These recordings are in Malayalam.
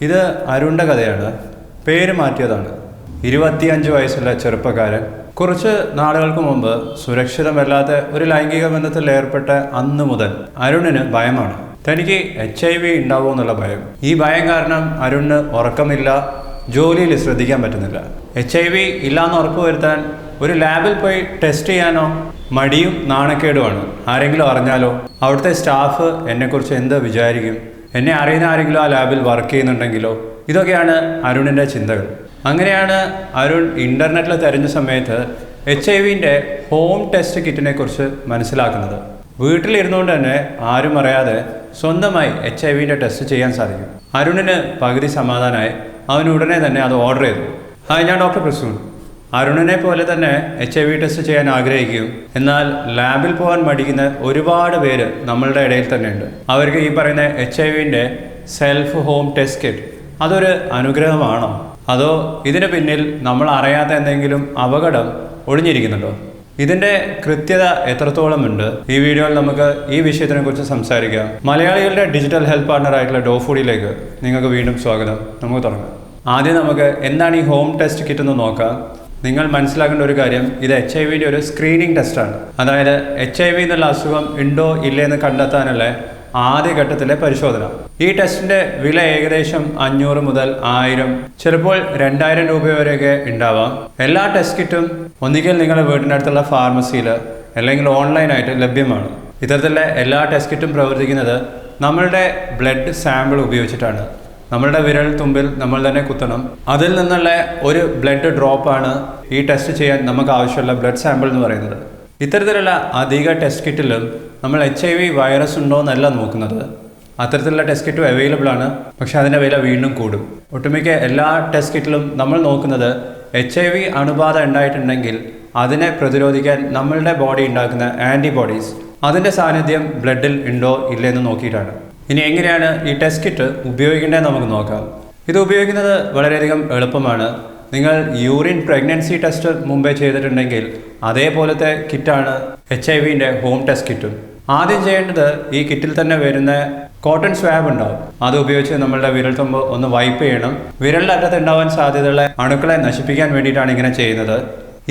ഇത് അരുണിന്റെ കഥയാണ്. പേര് മാറ്റിയതാണ്. ഇരുപത്തിയഞ്ച് വയസ്സുള്ള ചെറുപ്പക്കാരൻ. കുറച്ച് നാളുകൾക്ക് മുമ്പ് സുരക്ഷിതമല്ലാത്ത ഒരു ലൈംഗിക ബന്ധത്തിൽ ഏർപ്പെട്ട അന്ന് മുതൽ അരുണിന് ഭയമാണ്. തനിക്ക് എച്ച് ഐ വി ഉണ്ടാവുമോ എന്നുള്ള ഭയം. ഈ ഭയം കാരണം അരുണിന് ഉറക്കമില്ല ജോലിയിൽ ശ്രദ്ധിക്കാൻ പറ്റുന്നില്ല. എച്ച് ഐ വി ഇല്ലാന്ന് ഉറപ്പുവരുത്താൻ ഒരു ലാബിൽ പോയി ടെസ്റ്റ് ചെയ്യാനോ മടിയും നാണക്കേടുമാണ്. ആരെങ്കിലും അറിഞ്ഞാലോ? അവിടുത്തെ സ്റ്റാഫ് എന്നെക്കുറിച്ച് എന്ത് വിചാരിക്കും? എന്നെ അറിയുന്ന ആരെങ്കിലും ആ ലാബിൽ വർക്ക് ചെയ്യുന്നുണ്ടെങ്കിലോ? ഇതൊക്കെയാണ് അരുണിന്റെ ചിന്തകൾ. അങ്ങനെയാണ് അരുൺ ഇന്റർനെറ്റിൽ തിരഞ്ഞ സമയത്ത് എച്ച് ഐ വിന്റെ ഹോം ടെസ്റ്റ് കിറ്റിനെ കുറിച്ച് മനസ്സിലാക്കുന്നത്. വീട്ടിലിരുന്നുകൊണ്ട് തന്നെ ആരും അറിയാതെ സ്വന്തമായി എച്ച് ഐ വിന്റെ ടെസ്റ്റ് ചെയ്യാൻ സാധിക്കും. അരുണിന് പകുതി സമാധാനമായി അവൻ ഉടനെ തന്നെ അത് ഓർഡർ ചെയ്തു. ഹായ് ഞാൻ ഡോക്ടർ പ്രസൂൺ. അരുണിനെ പോലെ തന്നെ എച്ച് ഐ വി ടെസ്റ്റ് ചെയ്യാൻ ആഗ്രഹിക്കും. എന്നാൽ ലാബിൽ പോകാൻ മടിക്കുന്ന ഒരുപാട് പേര് നമ്മളുടെ ഇടയിൽ തന്നെയുണ്ട്. അവർക്ക് ഈ പറയുന്ന എച്ച് ഐ വിന്റെ സെൽഫ് ഹോം ടെസ്റ്റ് കിറ്റ് അതൊരു അനുഗ്രഹമാണോ? അതോ ഇതിന് പിന്നിൽ നമ്മൾ അറിയാത്ത എന്തെങ്കിലും അപകടം ഒളിഞ്ഞിരിക്കുന്നുണ്ടോ ഇതിന്റെ കൃത്യത എത്രത്തോളം ഉണ്ട്? ഈ വീഡിയോയിൽ നമുക്ക് ഈ വിഷയത്തിനെ കുറിച്ച് സംസാരിക്കാം. മലയാളികളുടെ ഡിജിറ്റൽ ഹെൽത്ത് പാർട്ണർ ആയിട്ടുള്ള ഡോഫുഡിലേക്ക് നിങ്ങൾക്ക് വീണ്ടും സ്വാഗതം. നമുക്ക് തുടങ്ങാം. ആദ്യം നമുക്ക് എന്താണ് ഈ ഹോം ടെസ്റ്റ് കിറ്റ് എന്ന് നോക്കാം. നിങ്ങൾ മനസ്സിലാക്കേണ്ട ഒരു കാര്യം ഇത് എച്ച് ഐ വിയുടെ ഒരു സ്ക്രീനിങ് ടെസ്റ്റാണ് അതായത് എച്ച് ഐ വി എന്നുള്ള അസുഖം ഉണ്ടോ ഇല്ലേ എന്ന് കണ്ടെത്താനുള്ള ആദ്യഘട്ടത്തിലെ പരിശോധന. ഈ ടെസ്റ്റിന്റെ വില ഏകദേശം അഞ്ഞൂറ് മുതൽ ആയിരം ചിലപ്പോൾ രണ്ടായിരം രൂപ വരെയൊക്കെ ഉണ്ടാവാം. എല്ലാ ടെസ്റ്റ് കിറ്റും ഒന്നുകിൽ നിങ്ങളുടെ വീടിനടുത്തുള്ള ഫാർമസിയിൽ അല്ലെങ്കിൽ ഓൺലൈനായിട്ട് ലഭ്യമാണ്. ഇത്തരത്തിലുള്ള എല്ലാ ടെസ്റ്റ് കിറ്റും പ്രവർത്തിക്കുന്നത് നമ്മളുടെ ബ്ലഡ് സാമ്പിൾ ഉപയോഗിച്ചിട്ടാണ്. നമ്മളുടെ വിരൽ തുമ്പിൽ നമ്മൾ തന്നെ കുത്തണം. അതിൽ നിന്നുള്ള ഒരു ബ്ലഡ് ഡ്രോപ്പ് ആണ് ഈ ടെസ്റ്റ് ചെയ്യാൻ നമുക്ക് ആവശ്യമുള്ള ബ്ലഡ് സാമ്പിൾ എന്ന് പറയുന്നത്. ഇത്തരത്തിലുള്ള അധിക ടെസ്റ്റ് കിറ്റിലും നമ്മൾ എച്ച് ഐ വി വൈറസ് ഉണ്ടോ എന്നല്ല നോക്കുന്നത്. അത്തരത്തിലുള്ള ടെസ്റ്റ് കിറ്റും അവൈലബിൾ ആണ്. പക്ഷേ അതിന്റെ വില വീണ്ടും കൂടും. ഒട്ടുമിക്ക എല്ലാ ടെസ്റ്റ് കിറ്റിലും നമ്മൾ നോക്കുന്നത് എച്ച് ഐ വി അണുബാധ ഉണ്ടായിട്ടുണ്ടെങ്കിൽ അതിനെ പ്രതിരോധിക്കാൻ നമ്മളുടെ ബോഡി ഉണ്ടാക്കുന്ന ആന്റിബോഡീസ് അതിന്റെ സാന്നിധ്യം ബ്ലഡിൽ ഉണ്ടോ ഇല്ലെന്ന് നോക്കിയിട്ടാണ്. ഇനി എങ്ങനെയാണ് ഈ ടെസ്റ്റ് കിറ്റ് ഉപയോഗിക്കേണ്ടതെന്ന് നമുക്ക് നോക്കാം. ഇത് ഉപയോഗിക്കുന്നത് വളരെയധികം എളുപ്പമാണ്. നിങ്ങൾ യൂറിൻ പ്രഗ്നൻസി ടെസ്റ്റ് മുമ്പേ ചെയ്തിട്ടുണ്ടെങ്കിൽ അതേപോലത്തെ കിറ്റാണ് എച്ച് ഐ വിന്റെ ഹോം ടെസ്റ്റ് കിറ്റും ആദ്യം ചെയ്യേണ്ടത് ഈ കിറ്റിൽ തന്നെ വരുന്ന കോട്ടൺ സ്വാബ് ഉണ്ടാവും. അത് ഉപയോഗിച്ച് നമ്മളുടെ വിരൽ തുമ്പ് ഒന്ന് വൈപ്പ് ചെയ്യണം. വിരലിന്റെ അറ്റത്ത് ഉണ്ടാവാൻ സാധ്യതയുള്ള അണുക്കളെ നശിപ്പിക്കാൻ വേണ്ടിയിട്ടാണ് ഇങ്ങനെ ചെയ്യുന്നത്.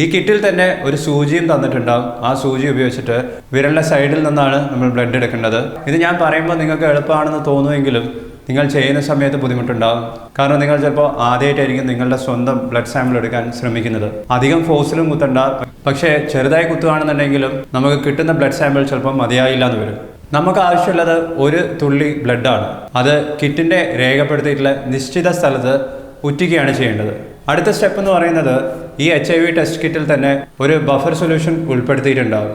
ഈ കിറ്റിൽ തന്നെ ഒരു സൂചിയും തന്നിട്ടുണ്ടാകും ആ സൂചി ഉപയോഗിച്ചിട്ട് വിരലിന്റെ സൈഡിൽ നിന്നാണ് നമ്മൾ ബ്ലഡ് എടുക്കേണ്ടത്. ഇത് ഞാൻ പറയുമ്പോൾ നിങ്ങൾക്ക് എളുപ്പമാണെന്ന് തോന്നുമെങ്കിലും നിങ്ങൾ ചെയ്യുന്ന സമയത്ത് ബുദ്ധിമുട്ടുണ്ടാകും കാരണം നിങ്ങൾ ചിലപ്പോൾ ആദ്യമായിട്ടായിരിക്കും നിങ്ങളുടെ സ്വന്തം ബ്ലഡ് സാമ്പിൾ എടുക്കാൻ ശ്രമിക്കുന്നത്. അധികം ഫോഴ്സിലും കുത്തണ്ട. പക്ഷേ ചെറുതായി കുത്തുകയാണെന്നുണ്ടെങ്കിലും നമുക്ക് കിട്ടുന്ന ബ്ലഡ് സാമ്പിൾ ചിലപ്പോൾ മതിയായില്ല എന്ന് വരും. നമുക്ക് ആവശ്യമുള്ളത് ഒരു തുള്ളി ബ്ലഡാണ് അത് കിറ്റിന്റെ രേഖപ്പെടുത്തിയിട്ടുള്ള നിശ്ചിത സ്ഥലത്ത് ഉറ്റിക്കുകയാണ് ചെയ്യേണ്ടത്. അടുത്ത സ്റ്റെപ്പ് എന്ന് പറയുന്നത് ഈ എച്ച് ഐ വി ടെസ്റ്റ് കിറ്റിൽ തന്നെ ഒരു ബഫർ സൊല്യൂഷൻ ഉൾപ്പെടുത്തിയിട്ടുണ്ടാവും.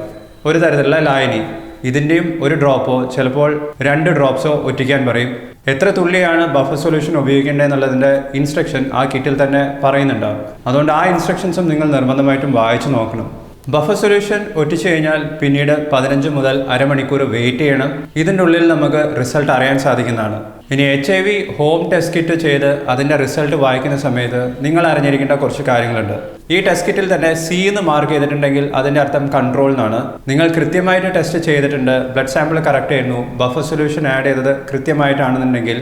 ഒരു തരത്തിലുള്ള ലായനി. ഇതിന്റെയും ഒരു ഡ്രോപ്പോ ചിലപ്പോൾ രണ്ട് ഡ്രോപ്സോ ഒറ്റിക്കാൻ പറയും. എത്ര തുള്ളിയാണ് ബഫർ സൊല്യൂഷൻ ഉപയോഗിക്കേണ്ടതെന്നുള്ളതിന്റെ ഇൻസ്ട്രക്ഷൻ ആ കിറ്റിൽ തന്നെ പറയുന്നുണ്ടാവും. അതുകൊണ്ട് ആ ഇൻസ്ട്രക്ഷൻസും നിങ്ങൾ നിർബന്ധമായിട്ടും വായിച്ചു നോക്കണം. ബഫർ സൊല്യൂഷൻ ഒറ്റിച്ചു കഴിഞ്ഞാൽ പിന്നീട് പതിനഞ്ച് മുതൽ അരമണിക്കൂർ വെയിറ്റ് ചെയ്യണം. ഇതിന്റെ ഉള്ളിൽ നമുക്ക് റിസൾട്ട് അറിയാൻ സാധിക്കുന്നതാണ്. ഇനി H I V home test kit ചെയ്ത് അതിന്റെ റിസൾട്ട് വായിക്കുന്ന സമയത്ത് നിങ്ങൾ അറിഞ്ഞിരിക്കേണ്ട കുറച്ച് കാര്യങ്ങളുണ്ട്. ഈ ടെസ്റ്റ് കിറ്റിൽ തന്നെ സി എന്ന് മാർക്ക് ചെയ്തിട്ടുണ്ടെങ്കിൽ അതിന്റെ അർത്ഥം കൺട്രോൾ എന്നാണ് നിങ്ങൾ കൃത്യമായിട്ട് ടെസ്റ്റ് ചെയ്തിട്ടുണ്ട് ബ്ലഡ് സാമ്പിൾ കറക്റ്റ് ആയിരുന്നു ബഫർ സൊല്യൂഷൻ ആഡ് ചെയ്തത് കൃത്യമായിട്ടാണെന്നുണ്ടെങ്കിൽ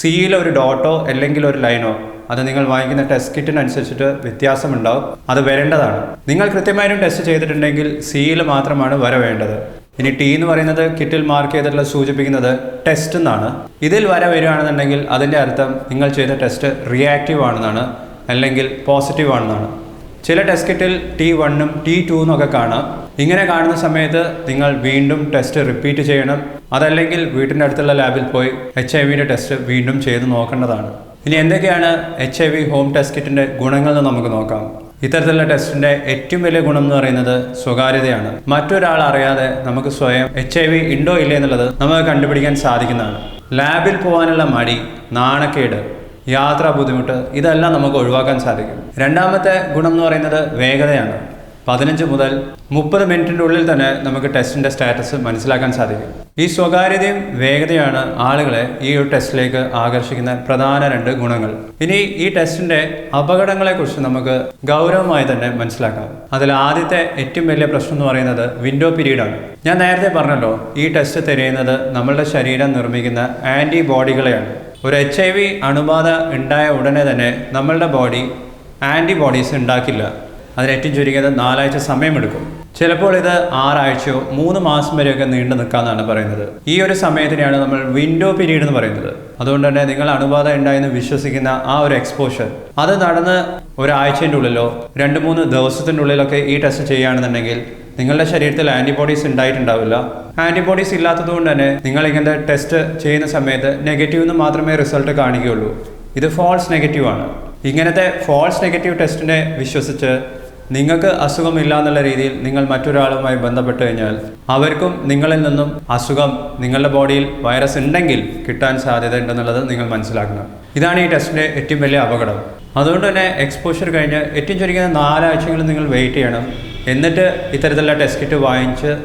സിയിൽ ഒരു ഡോട്ടോ അല്ലെങ്കിൽ ഒരു ലൈനോ അത് നിങ്ങൾ വാങ്ങിക്കുന്ന ടെസ്റ്റ് കിറ്റിനനുസരിച്ചിട്ട് വ്യത്യാസമുണ്ടാവും. അത് വരേണ്ടതാണ്. നിങ്ങൾ കൃത്യമായിട്ടും ടെസ്റ്റ് ചെയ്തിട്ടുണ്ടെങ്കിൽ സിയിൽ മാത്രമാണ് വര വേണ്ടത്. ഇനി ടി എന്ന് പറയുന്നത് കിറ്റിൽ മാർക്ക് ചെയ്തിട്ടുള്ള സൂചിപ്പിക്കുന്നത് ടെസ്റ്റ് എന്നാണ്. ഇതിൽ വര വരികയാണെന്നുണ്ടെങ്കിൽ അതിന്റെ അർത്ഥം നിങ്ങൾ ചെയ്ത ടെസ്റ്റ് റിയാക്റ്റീവ് ആണെന്നാണ് അല്ലെങ്കിൽ പോസിറ്റീവ് ആണെന്നാണ്. ചില ടെസ്റ്റ് കിറ്റിൽ ടി വണ്ണും ടി ടു എന്നൊക്കെ കാണാം. ഇങ്ങനെ കാണുന്ന സമയത്ത് നിങ്ങൾ വീണ്ടും ടെസ്റ്റ് റിപ്പീറ്റ് ചെയ്യണം. അതല്ലെങ്കിൽ വീട്ടിന്റെ അടുത്തുള്ള ലാബിൽ പോയി എച്ച് ഐ വിയുടെ ടെസ്റ്റ് വീണ്ടും ചെയ്ത് നോക്കേണ്ടതാണ്. ഇനി എന്തൊക്കെയാണ് H I V home test കിറ്റിന്റെ ഗുണങ്ങൾ എന്ന് നമുക്ക് നോക്കാം. ഇത്തരത്തിലുള്ള ടെസ്റ്റിന്റെ ഏറ്റവും വലിയ ഗുണം എന്ന് പറയുന്നത് സ്വകാര്യതയാണ്. മറ്റൊരാൾ അറിയാതെ നമുക്ക് സ്വയം എച്ച് ഐ വി ഉണ്ടോ ഇല്ലേ എന്നുള്ളത് നമുക്ക് കണ്ടുപിടിക്കാൻ സാധിക്കുന്നതാണ്. ലാബിൽ പോകാനുള്ള മടി നാണക്കേട് യാത്രാ ബുദ്ധിമുട്ട് ഇതെല്ലാം നമുക്ക് ഒഴിവാക്കാൻ സാധിക്കും. രണ്ടാമത്തെ ഗുണം എന്ന് പറയുന്നത് വേഗതയാണ്. പതിനഞ്ച് മുതൽ മുപ്പത് മിനിറ്റിന്റെ ഉള്ളിൽ തന്നെ നമുക്ക് ടെസ്റ്റിന്റെ സ്റ്റാറ്റസ് മനസ്സിലാക്കാൻ സാധിക്കും. ഈ സ്വകാര്യതയും വേഗതയാണ് ആളുകളെ ഈ ഒരു ടെസ്റ്റിലേക്ക് ആകർഷിക്കുന്ന പ്രധാന രണ്ട് ഗുണങ്ങൾ. ഇനി ഈ ടെസ്റ്റിന്റെ അപകടങ്ങളെക്കുറിച്ച് നമുക്ക് ഗൗരവമായി തന്നെ മനസ്സിലാക്കാം. അതിൽ ആദ്യത്തെ ഏറ്റവും വലിയ പ്രശ്നം എന്ന് പറയുന്നത് വിൻഡോ പീരീഡാണ്. ഞാൻ നേരത്തെ പറഞ്ഞല്ലോ ഈ ടെസ്റ്റ് തിരയുന്നത് നമ്മളുടെ ശരീരം നിർമ്മിക്കുന്ന ആന്റിബോഡികളെയാണ്. ഒരു എച്ച് ഐ വി അണുബാധ ഉണ്ടായ ഉടനെ തന്നെ നമ്മളുടെ ബോഡി ആന്റിബോഡീസ് ഉണ്ടാക്കില്ല. അതിന് ഏറ്റവും ചുരുങ്ങിയത് നാലാഴ്ച സമയമെടുക്കും. ചിലപ്പോൾ ഇത് ആറാഴ്ചയോ മൂന്ന് മാസം വരെയൊക്കെ നീണ്ടു നിൽക്കാമെന്നാണ് പറയുന്നത്. ഈ ഒരു സമയത്തിനെയാണ് നമ്മൾ വിൻഡോ പീരീഡ് എന്ന് പറയുന്നത്. അതുകൊണ്ട് തന്നെ നിങ്ങൾ അണുബാധ ഉണ്ടായെന്ന് വിശ്വസിക്കുന്ന ആ ഒരു എക്സ്പോഷർ അത് നടന്ന് ഒരാഴ്ചന്റെ ഉള്ളിലോ രണ്ട് മൂന്ന് ദിവസത്തിന്റെ ഉള്ളിലൊക്കെ ഈ ടെസ്റ്റ് ചെയ്യുകയാണെന്നുണ്ടെങ്കിൽ നിങ്ങളുടെ ശരീരത്തിൽ ആന്റിബോഡീസ് ഉണ്ടായിട്ടുണ്ടാവില്ല. ആന്റിബോഡീസ് ഇല്ലാത്തതുകൊണ്ട് തന്നെ നിങ്ങൾ ഇങ്ങനത്തെ ടെസ്റ്റ് ചെയ്യുന്ന സമയത്ത് നെഗറ്റീവ് എന്ന് മാത്രമേ റിസൾട്ട് കാണിക്കുകയുള്ളൂ ഇത് ഫോൾസ് നെഗറ്റീവ് ആണ്. ഇങ്ങനത്തെ ഫോൾസ് നെഗറ്റീവ് ടെസ്റ്റിനെ വിശ്വസിച്ച് നിങ്ങൾക്ക് അസുഖമില്ല എന്നുള്ള രീതിയിൽ നിങ്ങൾ മറ്റൊരാളുമായി ബന്ധപ്പെട്ട് കഴിഞ്ഞാൽ അവർക്കും നിങ്ങളിൽ നിന്നും അസുഖം നിങ്ങളുടെ ബോഡിയിൽ വൈറസ് ഉണ്ടെങ്കിൽ കിട്ടാൻ സാധ്യത ഉണ്ടെന്നുള്ളത് നിങ്ങൾ മനസ്സിലാക്കണം. ഇതാണ് ഈ ടെസ്റ്റിന്റെ ഏറ്റവും വലിയ അപകടം. അതുകൊണ്ട് തന്നെ എക്സ്പോഷർ കഴിഞ്ഞ് ഏറ്റവും ചുരുങ്ങിയ നാലാഴ്ചകൾ നിങ്ങൾ വെയിറ്റ് ചെയ്യണം. എന്നിട്ട് ഇത്തരത്തിലുള്ള ടെസ്റ്റ് കിറ്റ് വാങ്ങിച്ച്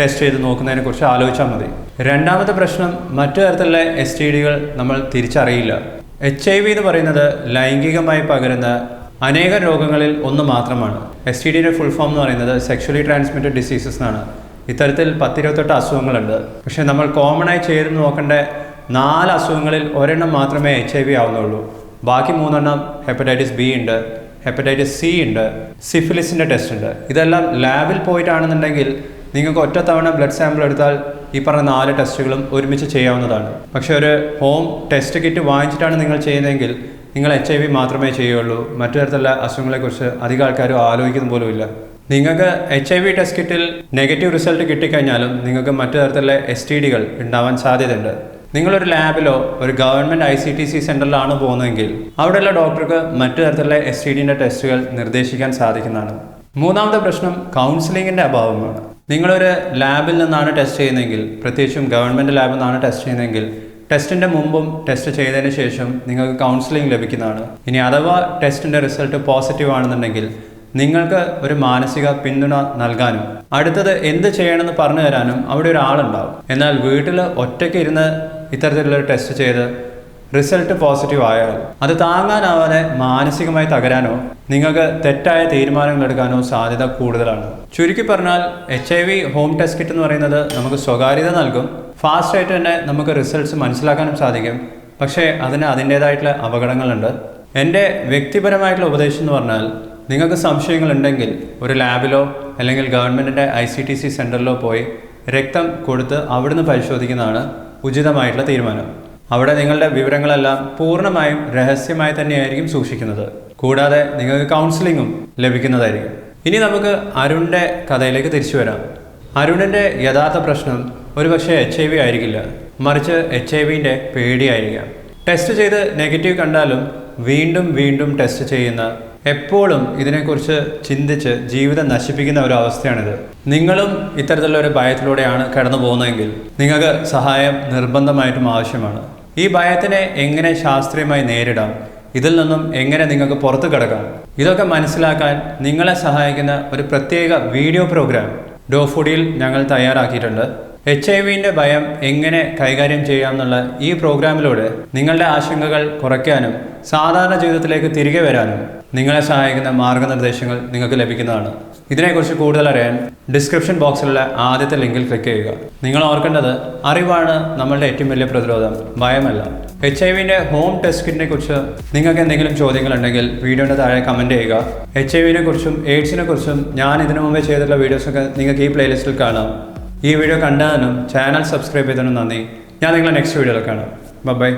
ടെസ്റ്റ് ചെയ്ത് നോക്കുന്നതിനെക്കുറിച്ച് ആലോചിച്ചാൽ മതി. രണ്ടാമത്തെ പ്രശ്നം മറ്റു തരത്തിലുള്ള എസ് ടി ഡികൾ നമ്മൾ തിരിച്ചറിയില്ല. എച്ച് ഐ വി എന്ന് പറയുന്നത് ലൈംഗികമായി പകരുന്ന അനേക രോഗങ്ങളിൽ ഒന്ന് മാത്രമാണ്. എസ് ടി ഡിയുടെ ഫുൾ ഫോം എന്ന് പറയുന്നത് സെക്ഷലി ട്രാൻസ്മിറ്റഡ് ഡിസീസസ് എന്നാണ്. ഇത്തരത്തിൽ പത്തിരുപത്തെട്ട് അസുഖങ്ങളുണ്ട്. പക്ഷേ നമ്മൾ കോമണായി ചെയ്ത് നോക്കേണ്ട നാല് അസുഖങ്ങളിൽ ഒരെണ്ണം മാത്രമേ എച്ച് ഐ വി ആവുന്നുള്ളൂ. ബാക്കി മൂന്നെണ്ണം ഹെപ്പറ്റൈറ്റിസ് ബി ഉണ്ട് ഹെപ്പറ്റൈറ്റിസ് സി ഉണ്ട് സിഫിലിസിന്റെ ടെസ്റ്റ് ഉണ്ട്. ഇതെല്ലാം ലാബിൽ പോയിട്ടാണെന്നുണ്ടെങ്കിൽ നിങ്ങൾക്ക് ഒറ്റത്തവണ തവണ ബ്ലഡ് സാമ്പിൾ എടുത്താൽ ഈ പറഞ്ഞ നാല് ടെസ്റ്റുകളും ഒരുമിച്ച് ചെയ്യാവുന്നതാണ്. പക്ഷേ ഒരു ഹോം ടെസ്റ്റ് കിറ്റ് വാങ്ങിച്ചിട്ടാണ് നിങ്ങൾ ചെയ്യുന്നതെങ്കിൽ നിങ്ങൾ എച്ച് ഐ വി മാത്രമേ ചെയ്യുള്ളൂ മറ്റു തരത്തിലുള്ള അസുഖങ്ങളെക്കുറിച്ച് അധികം ആൾക്കാരും ആലോചിക്കുന്ന പോലുമില്ല നിങ്ങൾക്ക് എച്ച് ഐ വി ടെസ്റ്റ് കിറ്റിൽ നെഗറ്റീവ് റിസൾട്ട് കിട്ടിക്കഴിഞ്ഞാലും നിങ്ങൾക്ക് മറ്റു തരത്തിലുള്ള എസ് ടി ഡികൾ ഉണ്ടാവാൻ സാധ്യതയുണ്ട്. നിങ്ങളൊരു ലാബിലോ ഒരു government I C T C സെന്ററിലാണ് പോകുന്നതെങ്കിൽ അവിടെയുള്ള ഡോക്ടർക്ക് മറ്റു തരത്തിലുള്ള എസ് ടി ഡിന്റെ ടെസ്റ്റുകൾ നിർദ്ദേശിക്കാൻ സാധിക്കുന്നതാണ്. മൂന്നാമത്തെ പ്രശ്നം കൗൺസിലിങ്ങിന്റെ അഭാവമാണ്. നിങ്ങളൊരു ലാബിൽ നിന്നാണ് ടെസ്റ്റ് ചെയ്യുന്നതെങ്കിൽ പ്രത്യേകിച്ചും ഗവൺമെന്റ് ലാബിൽ നിന്നാണ് ടെസ്റ്റ് ചെയ്യുന്നതെങ്കിൽ ടെസ്റ്റിന്റെ മുമ്പും ടെസ്റ്റ് ചെയ്തതിന് ശേഷം നിങ്ങൾക്ക് കൗൺസിലിംഗ് ലഭിക്കുന്നതാണ്. ഇനി അഥവാ ടെസ്റ്റിന്റെ റിസൾട്ട് പോസിറ്റീവ് ആണെന്നുണ്ടെങ്കിൽ നിങ്ങൾക്ക് ഒരു മാനസിക പിന്തുണ നൽകാനും അടുത്തത് എന്ത് ചെയ്യണമെന്ന് പറഞ്ഞു തരാനും അവിടെ ഒരാളുണ്ടാവും എന്നാൽ വീട്ടിൽ ഒറ്റയ്ക്ക് ഇരുന്ന് ഇത്തരത്തിലുള്ള ടെസ്റ്റ് ചെയ്ത് റിസൾട്ട് പോസിറ്റീവ് ആയാൽ അത് താങ്ങാനാവാതെ മാനസികമായി തകരാനോ നിങ്ങൾക്ക് തെറ്റായ തീരുമാനങ്ങൾ എടുക്കാനോ സാധ്യത കൂടുതലാണ്. ചുരുക്കി പറഞ്ഞാൽ H I V home test kit എന്ന് പറയുന്നത് നമുക്ക് സ്വകാര്യത നൽകും ഫാസ്റ്റ് ആയിട്ട് തന്നെ നമുക്ക് റിസൾട്ട്സ് മനസ്സിലാക്കാനും സാധിക്കും. പക്ഷേ അതിന് അതിന്റേതായിട്ടുള്ള അപകടങ്ങളുണ്ട്. എന്റെ വ്യക്തിപരമായിട്ടുള്ള ഉപദേശം എന്ന് പറഞ്ഞാൽ നിങ്ങൾക്ക് സംശയങ്ങളുണ്ടെങ്കിൽ ഒരു ലാബിലോ അല്ലെങ്കിൽ ഗവൺമെന്റിന്റെ ഐ സി ടി സി സെന്ററിലോ പോയി രക്തം കൊടുത്ത് അവിടുന്ന് പരിശോധിക്കുന്നതാണ് ഉചിതമായിട്ടുള്ള തീരുമാനം. അവിടെ നിങ്ങളുടെ വിവരങ്ങളെല്ലാം പൂർണമായും രഹസ്യമായി തന്നെയായിരിക്കും സൂക്ഷിക്കുന്നത്. കൂടാതെ നിങ്ങൾക്ക് കൗൺസിലിങ്ങും ലഭിക്കുന്നതായിരിക്കും. ഇനി നമുക്ക് അരുണിന്റെ കഥയിലേക്ക് തിരിച്ചു വരാം. അരുണിന്റെ യഥാർത്ഥ പ്രശ്നം ഒരുപക്ഷെ എച്ച് ഐ വി ആയിരിക്കില്ല. മറിച്ച് എച്ച് ഐ വിന്റെ പേടിയായിരിക്കാം. ടെസ്റ്റ് ചെയ്ത് നെഗറ്റീവ് കണ്ടാലും വീണ്ടും വീണ്ടും ടെസ്റ്റ് ചെയ്യുന്ന എപ്പോഴും ഇതിനെക്കുറിച്ച് ചിന്തിച്ച് ജീവിതം നശിപ്പിക്കുന്ന ഒരു അവസ്ഥയാണിത്. നിങ്ങളും ഇത്തരത്തിലുള്ള ഒരു ഭയത്തിലൂടെയാണ് കടന്നു പോകുന്നതെങ്കിൽ നിങ്ങൾക്ക് സഹായം നിർബന്ധമായിട്ടും ആവശ്യമാണ്. ഈ ഭയത്തിനെ എങ്ങനെ ശാസ്ത്രീയമായി നേരിടാം? ഇതിൽ നിന്നും എങ്ങനെ നിങ്ങൾക്ക് പുറത്തു കിടക്കാം? ഇതൊക്കെ മനസ്സിലാക്കാൻ നിങ്ങളെ സഹായിക്കുന്ന ഒരു പ്രത്യേക വീഡിയോ പ്രോഗ്രാം ഡോഫുഡിയിൽ ഞങ്ങൾ തയ്യാറാക്കിയിട്ടുണ്ട്. എച്ച് ഐ വിന്റെ ഭയം എങ്ങനെ കൈകാര്യം ചെയ്യാം എന്നുള്ള ഈ പ്രോഗ്രാമിലൂടെ നിങ്ങളുടെ ആശങ്കകൾ കുറയ്ക്കാനും സാധാരണ ജീവിതത്തിലേക്ക് തിരികെ വരാനും നിങ്ങളെ സഹായിക്കുന്ന മാർഗനിർദ്ദേശങ്ങൾ നിങ്ങൾക്ക് ലഭിക്കുന്നതാണ്. ഇതിനെക്കുറിച്ച് കൂടുതൽ അറിയാൻ ഡിസ്ക്രിപ്ഷൻ ബോക്സിലുള്ള ആദ്യത്തെ ലിങ്കിൽ ക്ലിക്ക് ചെയ്യുക. നിങ്ങൾ ഓർക്കേണ്ടത് അറിവാണ് നമ്മളുടെ ഏറ്റവും വലിയ പ്രതിരോധം ഭയമല്ല. എച്ച് ഐ വിന്റെ ഹോം ടെസ്റ്റ് കിറ്റിനെ കുറിച്ച് നിങ്ങൾക്ക് എന്തെങ്കിലും ചോദ്യങ്ങളുണ്ടെങ്കിൽ വീഡിയോയുടെ താഴെ കമന്റ് ചെയ്യുക. എച്ച് ഐ വിനെ കുറിച്ചും എയ്ഡ്സിനെ കുറിച്ചും ഞാൻ ഇതിനു മുമ്പേ ചെയ്തിട്ടുള്ള വീഡിയോസൊക്കെ നിങ്ങൾക്ക് ഈ പ്ലേലിസ്റ്റിൽ കാണാം. ഈ വീഡിയോ കണ്ടതിനും ചാനൽ സബ്സ്ക്രൈബ് ചെയ്തതിനും നന്ദി. ഞാൻ നിങ്ങളെ നെക്സ്റ്റ് വീഡിയോയിൽ കാണാം. ബൈ